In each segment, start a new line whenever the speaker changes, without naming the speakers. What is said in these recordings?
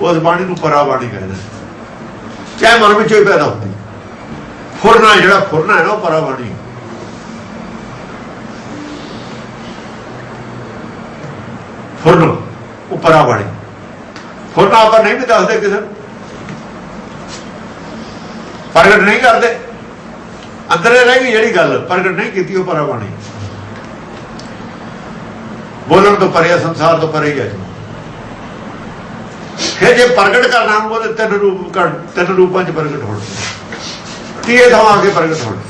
ਉਸ ਬਾਣੀ ਨੂੰ ਪਰਾ ਬਾਣੀ ਕਹਿੰਦੇ ਚਾਹੇ ਮਨ ਵਿੱਚੋਂ ਹੀ ਪੈਦਾ ਹੁੰਦੀ। ਫੁਰਨਾ ਜਿਹੜਾ ਫੁਰਨਾ ਹੈ ਨਾ ਉਹ ਪਰਾ ਬਾਣੀ। ਫੁਰਨਾ ਉਹ ਪਰਾ ਬਾਣੀ। ਫੁਰਨਾ ਆਪਾਂ ਨਹੀਂ ਵੀ ਦੱਸਦੇ ਕਿਸੇ ਨੂੰ। ਪ੍ਰਗਟ ਨਹੀਂ ਕਰਦੇ। ਅੰਦਰੇ ਰਹਿ ਗਈ ਜਿਹੜੀ ਗੱਲ, ਪ੍ਰਗਟ ਨਹੀਂ ਕੀਤੀ ਉਹ ਪਰਾ ਬਾਣੀ। ਬੋਲਣ ਤੋਂ ਪਰੇ ਸੰਸਾਰ ਤੋਂ ਪਰੇ ਹੀ ਹੈ ਫਿਰ ਜੇ ਪ੍ਰਗਟ ਕਰਨਾ ਨੂੰ ਉਹਦੇ ਤਿੰਨ ਰੂਪ ਤਿੰਨ ਰੂਪਾਂ ਚ ਪ੍ਰਗਟ ਹੋਣ। ਤੀਏ ਥਾਂ ਆ ਕੇ ਪ੍ਰਗਟ ਹੋਣਾ।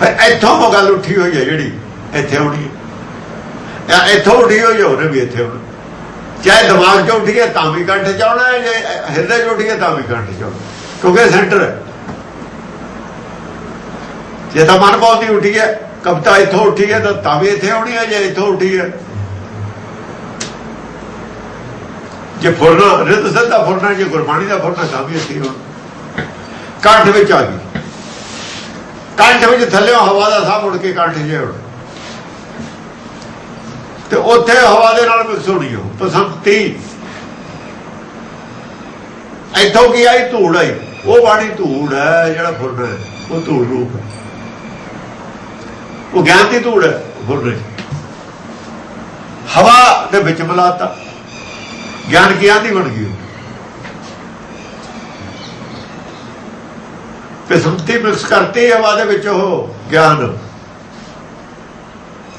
ਫਿਰ ਇੱਥੋਂ ਉਹ ਗੱਲ ਉੱਠੀ ਹੋਈ ਹੈ ਜਿਹੜੀ ਇੱਥੇ ਆਉਣੀ ਜਾਂ ਇੱਥੋਂ ਉੱਠੀ ਹੋਈ ਹੈ ਵੀ ਇੱਥੇ ਆਉਣਾ। ਚਾਹੇ ਦਿਮਾਗ ਚ ਉੱਠੀਏ ਤਾਂ ਵੀ ਕੰਠ ਚ ਜੇ ਹਿਰਦੇ ਚ ਉੱਠੀਏ ਤਾਂ ਵੀ ਕੰਠ ਚ ਕਿਉਂਕਿ ਸੈਂਟਰ ਹੈ। ਜੇ ਤਾਂ ਮਨ ਬਹੁਤ ਦੀ ਉੱਠੀ ਹੈ, ਕਵਿਤਾ ਇੱਥੋਂ ਉੱਠੀ ਹੈ, ਤਾਂ ਤਾਂ ਵੀ ਇੱਥੇ ਆਉਣੀ ਹੈ, ਜੇ ਇੱਥੋਂ ਉੱਠੀ ਹੈ ਜੇ ਫੁਰਨਾ ਰਿਤ ਸੱਦਾ ਫੁਰਨਾ, ਜੇ ਗੁਰਬਾਣੀ ਦਾ ਫੁਰਨਾ, ਤਾਂ ਵੀ ਇੱਥੇ ਹੁਣ ਕੰਠ ਵਿੱਚ ਆ ਗਈ ਕੰਠ ਵਿੱਚ ਥੱਲੇੋਂ ਹਵਾ ਦਾ ਸਾਹ ਮੁੜ ਕੇ ਕੰਠ ਜੇ ਹੁਣ। ਤੇ ਉੱਥੇ ਹਵਾ ਦੇ ਨਾਲ ਮਿਕਸ ਹੋਣੀ ਹੋ ਪਸੰਤੀ ਇੱਥੋਂ ਕੀ ਆਈ? ਧੂੜ ਆਈ। ਉਹ ਬਾਣੀ ਧੂੜ ਹੈ, ਜਿਹੜਾ ਫੁਰਨਾ ਹੈ, ਉਹ ਧੂੜ ਰੂਪ ਹੈ। ਉਹ ਗਿਆਨ ਦੀ ਧੂੜ ਹੈ, ਫੁਰਨੇ ਹਵਾ ਦੇ ਵਿੱਚ ਮਿਲਾਤਾ। ਗਿਆਨ ਕੀ ਦੀ ਬਣ ਗਈ? ਉਹ। ਪਸੰਤੀ ਮਿਕਸ ਕਰਤੀ ਹਵਾ ਦੇ ਵਿੱਚ ਉਹ ਗਿਆਨ।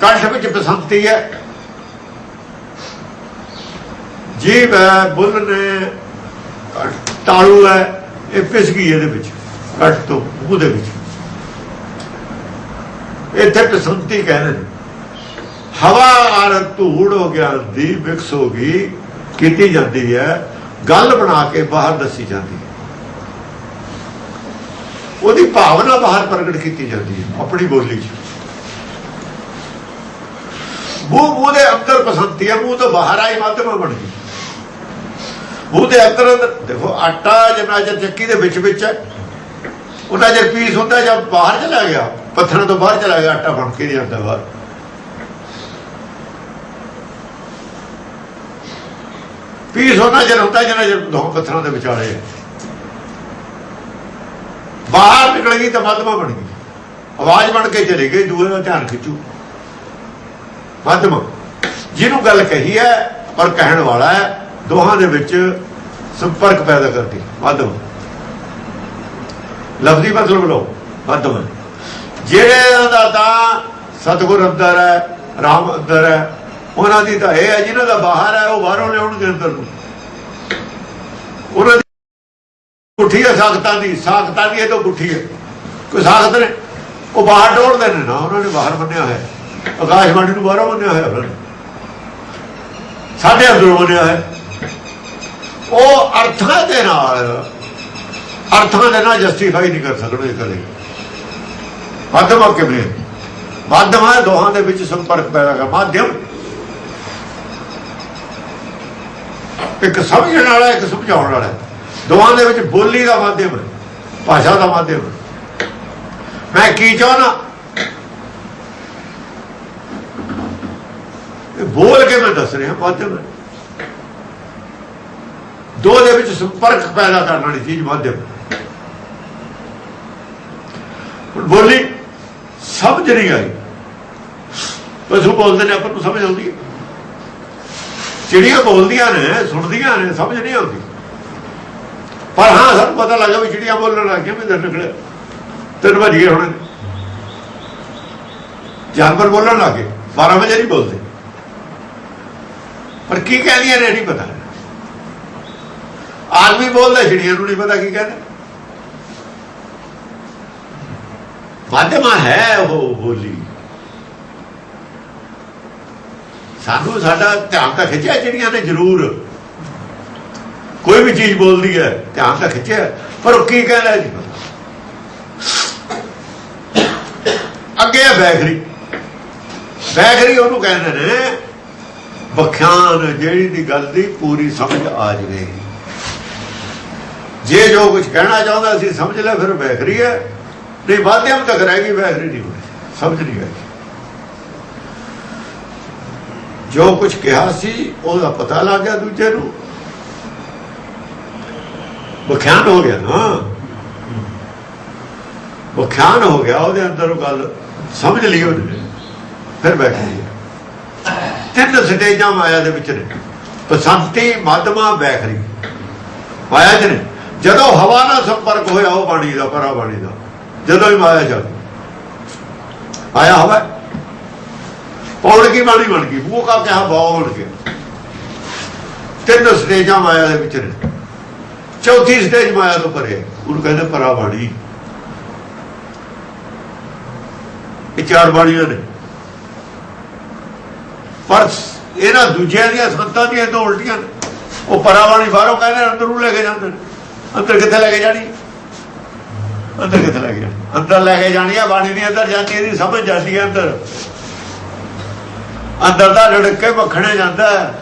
ਕੰਠ ਵਿੱਚ ਪਸੰਤੀ ਹੈ। ਜੀਵ ਹੈ, ਬੁੱਲ ਨੇ, ਤਾਲੂ ਹੈ, ਇਹ ਪਿਸ ਗਈ ਇਹਦੇ ਵਿੱਚ, ਕੰਠ ਤੋਂ, ਮੂੰਹ ਵਿੱਚ। ਇੱਥੇ ਪਸੰਤੀ ਕਹਿੰਦੇ ਨੇ, ਹਵਾ ਆਰ ਧੂੜ ਹੋ ਗਿਆ, ਦੀ ਮਿਕਸ ਹੋ ਗਈ। ਕੀਤੀ ਜਾਂਦੀ ਹੈ, ਗੱਲ ਬਣਾ ਕੇ ਬਾਹਰ ਦੱਸੀ ਜਾਂਦੀ ਹੈ। ਉਹਦੀ ਭਾਵਨਾ ਬਾਹਰ ਪ੍ਰਗਟ ਕੀਤੀ ਜਾਂਦੀ ਹੈ, ਆਪਣੀ ਬੋਲੀ 'ਚ। ਮੂੰਹ ਮੂੰਹ ਅੰਦਰ ਪਸੰਦੀ ਹੈ, ਮੂੰਹ ਤੋਂ ਬਾਹਰ ਆਈ ਮਾਧਿਅਮ ਬਣ ਗਈ। ਮੂੰਹ ਦੇ ਅੰਦਰ ਦੇਖੋ, ਆਟਾ ਜਿੰਨਾ ਚਿਰ ਚੱਕੀ ਦੇ ਵਿੱਚ ਵਿੱਚ ਹੈ ਉਹਨਾਂ ਚਿਰ ਪੀਸ ਹੁੰਦਾ ਜਦ ਬਾਹਰ ਚਲਾ ਗਿਆ, ਪੱਥਰਾਂ ਤੋਂ ਬਾਹਰ ਚਲਾ ਗਿਆ, ਆਟਾ ਬਣ ਕੇ ਨਹੀਂ ਜਾਂਦਾ ਬਾਹਰ। ਪੀਸ ਉਹਨਾਂ ਚਿਰ ਹੁੰਦਾ ਜਿੰਨਾ ਚਿਰ ਦੋ ਪੱਥਰਾਂ ਦੇ ਵਿਚਾਲੇ ਬਾਹਰ ਨਿਕਲ ਗਈ ਤਾਂ ਮਧਮਾ ਬਣ ਗਈ। ਆਵਾਜ਼ ਬਣ ਕੇ ਚਲੀ ਗਈ ਦੂਏ ਦਾ ਧਿਆਨ ਖਿੱਚੂ। ਮਧਮ ਜਿਹਨੂੰ ਗੱਲ ਕਹੀ ਹੈ ਪਰ ਕਹਿਣ ਵਾਲਾ ਹੈ, ਦੋਹਾਂ ਦੇ ਵਿੱਚ ਸੰਪਰਕ ਪੈਦਾ ਕਰਦੀ ਮਧਮ ਲਫ਼ਜ਼ੀ ਮਤਲਬ ਲੋ ਮਧਮ ਜਿਹੜੇ ਦਾ ਤਾਂ ਸਤਗੁਰ ਅੰਦਰ ਹੈ, ਰਾਮ ਅੰਦਰ ਹੈ ਉਹਨਾਂ ਦੀ ਤਾਂ ਇਹ ਹੈ ਜਿਹਨਾਂ ਦਾ ਬਾਹਰ ਹੈ, ਉਹ ਬਾਹਰੋਂ ਲਿਆਉਣਗੇ ਅੰਦਰ ਨੂੰ। ਉਹਨਾਂ ਦੀ ਗੁੱਠੀ ਹੈ, ਸਾਖਤਾਂ ਦੀ। ਸਾਖਤਾਂ ਦੀ ਇਹ ਤਾਂ ਗੁੱਠੀ ਹੈ। ਕੋਈ ਸਾਖਤ ਨੇ? ਉਹ ਬਾਹਰ ਡੋਲਦੇ ਨੇ। ਨਾ, ਉਹਨਾਂ ਨੇ ਬਾਹਰ ਮੰਨਿਆ ਹੋਇਆ ਆਕਾਸ਼ਬਾਣੀ ਨੂੰ ਬਾਹਰੋਂ ਮੰਨਿਆ ਹੋਇਆ ਉਹਨਾਂ ਨੇ। ਸਾਡੇ ਅੰਦਰੋਂ ਮੰਨਿਆ ਹੈ। ਉਹ ਅਰਥਾਂ ਦੇ ਨਾਲ, ਅਰਥਾਂ ਦੇ ਨਾਲ ਜਸਟੀਫਾਈ ਨਹੀਂ ਕਰ ਸਕਦੇ ਕਦੇ। ਮਾਧਮ ਕਿਵੇਂ ਮਾਧਮ ਹੈ ਦੋਹਾਂ ਦੇ ਵਿੱਚ ਸੰਪਰਕ ਪੈਦਾ ਕਰ। ਮਾਧਿਅਮ ਇੱਕ ਸਮਝਣ ਵਾਲਾ, ਇੱਕ ਸਮਝਾਉਣ ਵਾਲਾ ਦੋਵਾਂ ਦੇ ਵਿੱਚ ਬੋਲੀ ਦਾ ਮਾਧਿਅਮ ਹੈ, ਭਾਸ਼ਾ ਦਾ ਮਾਧਿਅਮ ਮੈਂ ਕੀ ਚਾਹਨਾ ਬੋਲ ਕੇ ਮੈਂ ਦੱਸ ਰਿਹਾ, ਮਾਧਿਅਮ ਦੋ ਦੇ ਵਿੱਚ ਸੰਪਰਕ ਪੈਦਾ ਕਰਨ ਵਾਲੀ ਚੀਜ਼ ਮਾਧਿਅਮ ਬੋਲੀ ਸਮਝ ਨਹੀਂ ਆਈ। ਪਸ਼ੂ ਬੋਲਦੇ ਨੇ, ਆਪਾਂ ਨੂੰ ਸਮਝ ਆਉਂਦੀ ਹੈ। ਚਿੜੀਆਂ ਬੋਲਦੀਆਂ ਨੇ, ਸੁਣਦੀਆਂ ਨੇ, ਸਮਝ ਨਹੀਂ ਆਉਂਦੀ। ਪਰ ਹਾਂ, ਸਾਨੂੰ ਪਤਾ ਲੱਗਾ ਵੀ ਚਿੜੀਆਂ ਬੋਲਣ ਲੱਗ ਗਈਆਂ, ਵੀ ਦਰ ਨਿਕਲੇ। ਤਿੰਨ ਵਜ ਗਏ ਹੁਣ। ਜਾਨਵਰ ਬੋਲਣ ਲੱਗੇ 12 ਵਜੇ ਨਹੀਂ ਬੋਲਦੇ। ਪਰ ਕੀ ਕਹਿੰਦੀਆਂ ਨੇ ਨਹੀਂ ਪਤਾ। ਆਦਮੀ ਬੋਲਦਾ, ਚਿੜੀਆਂ ਨੂੰ ਨਹੀਂ ਪਤਾ ਕੀ ਕਹਿੰਦੇ ਮਾਧਿਅਮਾ ਹੈ ਉਹ ਬੋਲੀ। ਸਾਨੂੰ ਸਾਡਾ ਧਿਆਨ ਤਾਂ ਖਿੱਚਿਆ ਜਿਹੜੀਆਂ ਨੇ ਜ਼ਰੂਰ। ਕੋਈ ਵੀ ਚੀਜ਼ ਬੋਲਦੀ ਹੈ, ਧਿਆਨ ਤਾਂ ਖਿੱਚਿਆ। ਪਰ ਉਹ ਕੀ ਕਹਿ ਕਹਿੰਦਾ ਜੀ? ਅੱਗੇ ਹੈ ਬੈਖਰੀ। ਬੈਖਰੀ ਉਹਨੂੰ ਕਹਿੰਦੇ ਨੇ, ਬਖਿਆਨ ਜਿਹੜੀ ਦੀ ਗੱਲ ਦੀ ਪੂਰੀ ਸਮਝ ਆ ਜਵੇ। ਜੇ ਜੋ ਕੁਝ ਕਹਿਣਾ ਚਾਹੁੰਦਾ ਸੀ ਸਮਝ ਲੈ, ਫਿਰ ਬੈਖਰੀ ਹੈ। ਨਹੀਂ, ਮਾਧਿਅਮ ਤੱਕ ਰਹਿ ਗਈ, ਬੈਖਰੀ ਨਹੀਂ ਹੋਈ ਸਮਝ ਨਹੀਂ ਆਈ। ਜੋ ਕੁਝ ਕਿਹਾ ਸੀ, ਉਹਦਾ ਪਤਾ ਲੱਗ ਗਿਆ ਦੂਜੇ ਨੂੰ। ਵਿਖਿਆਨ ਹੋ ਗਿਆ ਨਾ। ਵਿਖਿਆਨ ਹੋ ਗਿਆ, ਉਹਦੇ ਅੰਦਰ ਉਹ ਗੱਲ ਸਮਝ ਲਈ ਉਹਨੇ। ਫਿਰ ਬੈਠ ਗਿਆ ਤਿੰਨ ਸਟੇਜਾਂ ਮਾਇਆ ਦੇ ਵਿੱਚ ਨੇ। ਬਸੰਤੀ, ਮਾਧਮਾ, ਬੈਖਰੀ। ਮਾਇਆ ਚ ਜਦੋਂ ਹਵਾ ਨਾਲ ਸੰਪਰਕ ਹੋਇਆ, ਉਹ ਬਾਣੀ ਦਾ, ਪਰਾ ਬਾਣੀ ਦਾ। ਜਦੋਂ ਹੀ ਮਾਇਆ ਚੱਲ। ਆਇਆ ਹਵਾ। ਪੌੜ ਕੀ ਬਾਣੀ ਬਣ ਗਈ? ਉਹ ਕਾ ਕਿਹਾ? ਬਾਉ ਗਿਆ। ਤਿੰਨ ਸਟੇਜਾਂ ਮਾਇਆ ਦੇ ਵਿੱਚ ਨੇ। ਚੌਥੀ ਸਟੇਜ ਮਾਇਆ ਤੋਂ ਪਰੇ। ਉਹਨੂੰ ਕਹਿੰਦੇ ਪਰਾ ਬਾਣੀ ਇਹ ਚਾਰ ਬਾਣੀਆਂ ਨੇ। ਪਰ ਇਹਨਾਂ ਦੂਜਿਆਂ ਦੀਆਂ ਸੰਤਾਂ ਦੀਆਂ ਤੋਂ ਉਲਟੀਆਂ ਨੇ। ਉਹ ਪਰਾਵਾਣੀ ਬਾਹਰੋਂ ਕਹਿੰਦੇ ਅੰਦਰ ਨੂੰ ਲੈ ਕੇ ਜਾਂਦੇ ਨੇ। ਅੰਦਰ ਕਿੱਥੇ ਲੈ ਕੇ ਜਾਣੀ? ਅੰਦਰ ਕਿੱਥੇ ਲੈ ਕੇ ਜਾਣੀ? ਅੰਦਰ ਲੈ ਕੇ ਜਾਣੀ ਆ, ਬਾਣੀ ਦੀ ਅੰਦਰ ਜਾਂਦੀ, ਇਹਦੀ ਸਮਝ ਜਾਂਦੀ ਹੈ ਅੰਦਰ। ਅੰਦਰ ਦਾ ਲੜਕੇ ਮੱਖਣੇ ਜਾਂਦਾ ਹੈ।